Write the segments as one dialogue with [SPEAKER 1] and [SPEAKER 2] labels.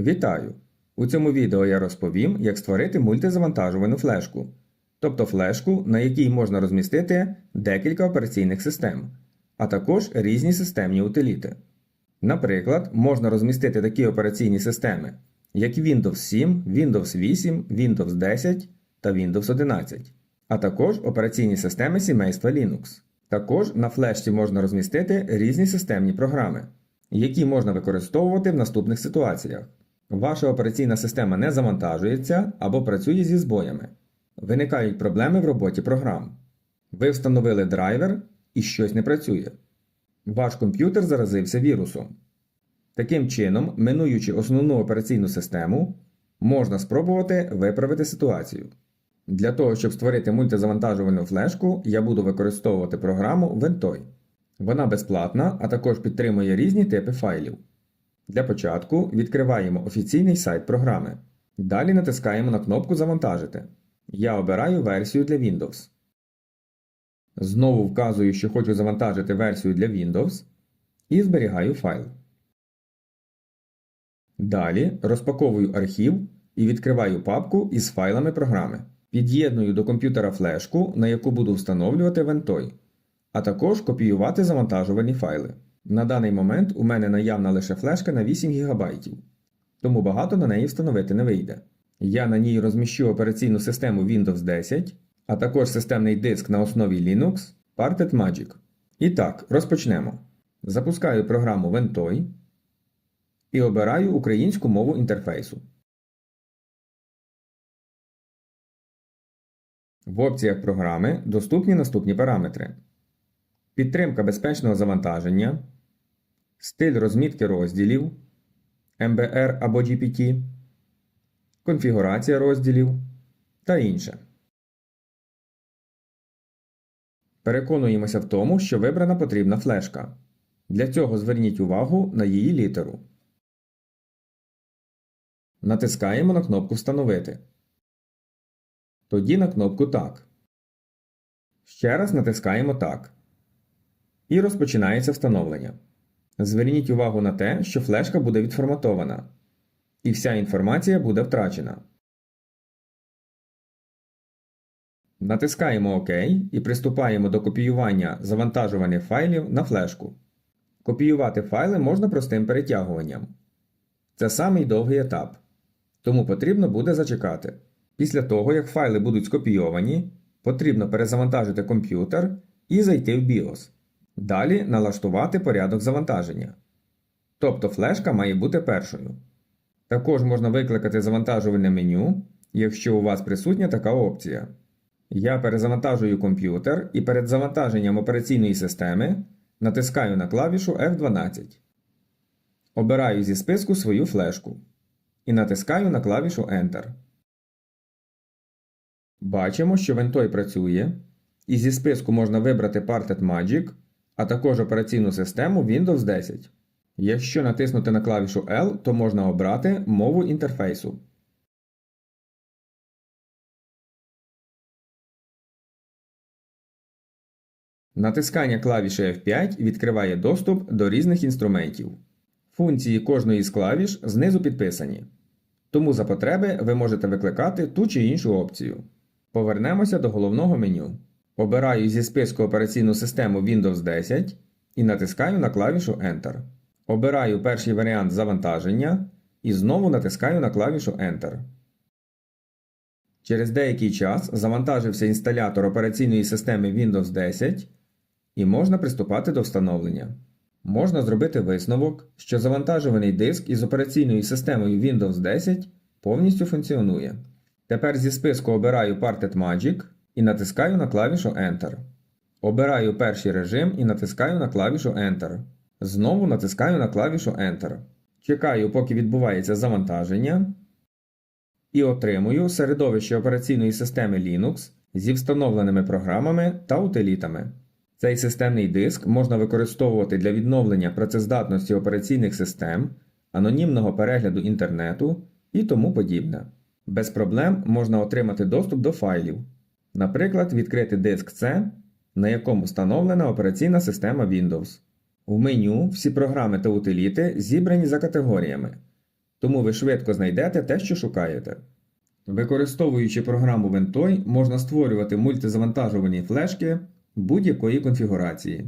[SPEAKER 1] Вітаю! У цьому відео я розповім, як створити мультизавантажувану флешку, тобто флешку, на якій можна розмістити декілька операційних систем, а також різні системні утиліти. Наприклад, можна розмістити такі операційні системи, як Windows 7, Windows 8, Windows 10 та Windows 11, а також операційні системи сімейства Linux. Також на флешці можна розмістити різні системні програми, які можна використовувати в наступних ситуаціях. Ваша операційна система не завантажується або працює зі збоями. Виникають проблеми в роботі програм. Ви встановили драйвер і щось не працює. Ваш комп'ютер заразився вірусом. Таким чином, минуючи основну операційну систему, можна спробувати виправити ситуацію. Для того, щоб створити мультизавантажувальну флешку, я буду використовувати програму Ventoy. Вона безплатна, а також підтримує різні типи файлів. Для початку відкриваємо офіційний сайт програми. Далі натискаємо на кнопку Завантажити. Я обираю версію для Windows. Знову вказую, що хочу завантажити версію для Windows і зберігаю файл. Далі розпаковую архів і відкриваю папку із файлами програми. Під'єдную до комп'ютера флешку, на яку буду встановлювати Ventoy, а також копіювати завантажувальні файли. На даний момент у мене наявна лише флешка на 8 ГБ, тому багато на неї встановити не вийде. Я на ній розміщу операційну систему Windows 10, а також системний диск на основі Linux Parted Magic. І так, розпочнемо. Запускаю програму Ventoy і обираю українську мову інтерфейсу. В опціях програми доступні наступні параметри: підтримка безпечного завантаження, стиль розмітки розділів, MBR або GPT, конфігурація розділів та інше. Переконуємося в тому, що вибрана потрібна флешка. Для цього зверніть увагу на її літеру. Натискаємо на кнопку Встановити. Тоді на кнопку Так. Ще раз натискаємо Так. І розпочинається встановлення. Зверніть увагу на те, що флешка буде відформатована. І вся інформація буде втрачена. Натискаємо ОК і приступаємо до копіювання завантажуваних файлів на флешку. Копіювати файли можна простим перетягуванням. Це самий довгий етап, тому потрібно буде зачекати. Після того, як файли будуть скопійовані, потрібно перезавантажити комп'ютер і зайти в BIOS. Далі налаштувати порядок завантаження. Тобто флешка має бути першою. Також можна викликати завантажувальне меню, якщо у вас присутня така опція. Я перезавантажую комп'ютер і перед завантаженням операційної системи натискаю на клавішу F12. Обираю зі списку свою флешку і натискаю на клавішу Enter. Бачимо, що Ventoy працює, і зі списку можна вибрати Parted Magic, а також операційну систему Windows 10. Якщо натиснути на клавішу L, то можна обрати мову інтерфейсу. Натискання клавіші F5 відкриває доступ до різних інструментів. Функції кожної з клавіш знизу підписані. Тому за потреби ви можете викликати ту чи іншу опцію. Повернемося до головного меню. Обираю зі списку операційну систему Windows 10 і натискаю на клавішу Enter. Обираю перший варіант завантаження і знову натискаю на клавішу Enter. Через деякий час завантажився інсталятор операційної системи Windows 10 і можна приступати до встановлення. Можна зробити висновок, що завантажуваний диск із операційною системою Windows 10 повністю функціонує. Тепер зі списку обираю Parted Magic і натискаю на клавішу Enter. Обираю перший режим і натискаю на клавішу Enter. Знову натискаю на клавішу Enter. Чекаю, поки відбувається завантаження. І отримую середовище операційної системи Linux зі встановленими програмами та утилітами. Цей системний диск можна використовувати для відновлення працездатності операційних систем, анонімного перегляду інтернету і тому подібне. Без проблем можна отримати доступ до файлів, наприклад, відкрити диск C, на якому встановлена операційна система Windows. В меню всі програми та утиліти зібрані за категоріями. тому ви швидко знайдете те, що шукаєте. Використовуючи програму Ventoy, можна створювати мультизавантажувані флешки будь-якої конфігурації.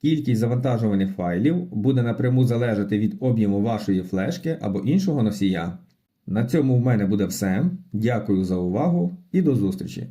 [SPEAKER 1] Кількість завантажуваних файлів буде напряму залежати від об'єму вашої флешки або іншого носія. На цьому в мене буде все. Дякую за увагу і до зустрічі!